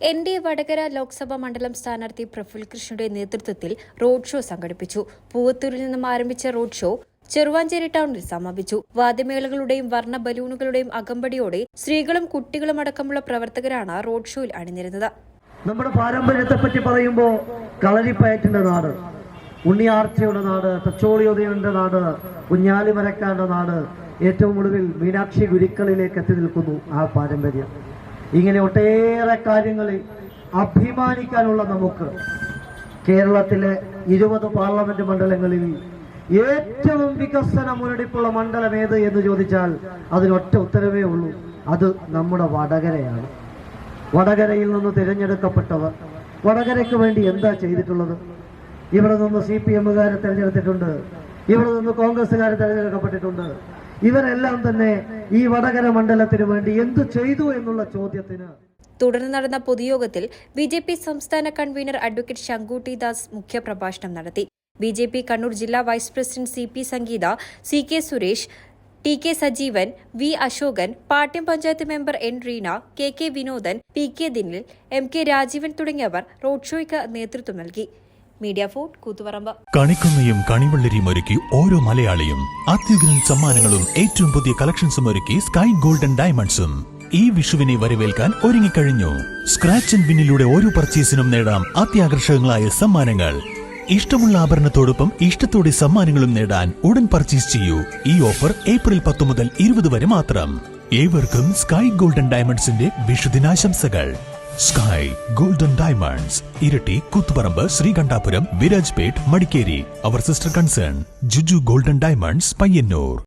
N D Vadakara Lok Sabha മണ്ഡലം സ്ഥാനാർത്ഥി പ്രഫുൽ കൃഷ്ണയുടെ നേതൃത്വത്തിൽ റോഡ് ഷോ സംഘടിപ്പിച്ചു. പൂവത്തൂരിൽ നിന്നും ആരംഭിച്ച റോഡ് ഷോ ചെറുവാഞ്ചേരി ടൗണിൽ സമാപിച്ചു. വാദ്യമേളകളുടെയും വർണ ബലൂണുകളുടെയും അകമ്പടിയോടെ സ്ത്രീകളും കുട്ടികളും അടക്കമുള്ള പ്രവർത്തകരാണ് റോഡ് ഷോയിൽ അണിനിരുന്നത്. നമ്മുടെ പാരമ്പര്യത്തെ പറ്റി പറയുമ്പോൾ കളരിപ്പയറ്റിന്റെ നാട് ഉണ്ണിയാർച്ചയുടെ നാട് തച്ചോളിയോദയന്റെ നാട് കുഞ്ഞാലി മരക്കാന്റെ നാട് ഏറ്റവും ഒടുവിൽ മീനാക്ഷി ഗുരുക്കളിലേക്ക് എത്തി നിൽക്കുന്നു ആ പാരമ്പര്യം. ഇങ്ങനെ ഒട്ടേറെ കാര്യങ്ങളിൽ അഭിമാനിക്കാനുള്ള നമുക്ക് കേരളത്തിലെ ഇരുപത് പാർലമെന്റ് മണ്ഡലങ്ങളിൽ ഏറ്റവും വികസന മുരടിപ്പുള്ള മണ്ഡലം ഏത് എന്ന് ചോദിച്ചാൽ അതിനൊറ്റ ഉത്തരവേ ഉള്ളൂ. അത് നമ്മുടെ വടകരയാണ്. വടകരയിൽ നിന്ന് തിരഞ്ഞെടുക്കപ്പെട്ടവർ വടകരയ്ക്ക് വേണ്ടി എന്താ ചെയ്തിട്ടുള്ളത്? ഇവിടെ നിന്ന് സി പി എമ്മുകാരെ തിരഞ്ഞെടുത്തിട്ടുണ്ട്. ഇവിടെ നിന്ന് കോൺഗ്രസ്സുകാരെ തിരഞ്ഞെടുക്കപ്പെട്ടിട്ടുണ്ട്. ഇവരെല്ലാം തന്നെ ഈ വടകര മണ്ഡലത്തിന് വേണ്ടി എന്തു ചെയ്തു എന്നുള്ള ചോദ്യത്തിന് തുടർന്ന് നടന്ന പൊതുയോഗത്തിൽ ബി ജെ പി സംസ്ഥാന കൺവീനർ അഡ്വക്കേറ്റ് ശങ്കൂട്ടി ദാസ് മുഖ്യപ്രഭാഷണം നടത്തി. ബി ജെ പി കണ്ണൂർ ജില്ലാ vice president C P Sangeetha C K Suresh T K Sajeevan V Ashokan Pattiam panchayat member N Reena K K Vinodan P K Dinil M K Rajeevan തുടങ്ങിയവർ road ഷോയ്ക്ക് നേതൃത്വം നൽകി. Media fort Koothuparamba. കണിക്കൊന്നയും കണിവെള്ളരിയും ഒരുക്കി ഓരോ മലയാളിയും. അത്യുഗ്രൻ സമ്മാനങ്ങളും ഏറ്റവും പുതിയ കളക്ഷൻസും ഒരുക്കി സ്കൈ ഗോൾഡൻ ഡയമണ്ട്സും. ഈ വിഷുവിനെ വരവേൽക്കാൻ ഒരുങ്ങിക്കഴിഞ്ഞു. സ്ക്രാച്ച് ആൻഡ് വിന്നിലൂടെ ഓരോ പർച്ചേസിനും നേടാം അത്യാകർഷകങ്ങളായ സമ്മാനങ്ങൾ. ഇഷ്ടമുള്ള ആഭരണത്തോടൊപ്പം ഇഷ്ടത്തോടെ സമ്മാനങ്ങളും നേടാൻ ഉടൻ പർച്ചേസ് ചെയ്യൂ. ഈ ഓഫർ ഏപ്രിൽ പത്ത് മുതൽ ഇരുപത് വരെ മാത്രം. ഏവർക്കും സ്കൈ ഗോൾഡൻ ഡയമണ്ട്സിന്റെ വിഷുദിനാശംസകൾ. Sky golden diamonds Iritty Koothuparamba Sreekandapuram Virajpet Madikeri. അവർ sister concern Juju golden diamonds Payyanur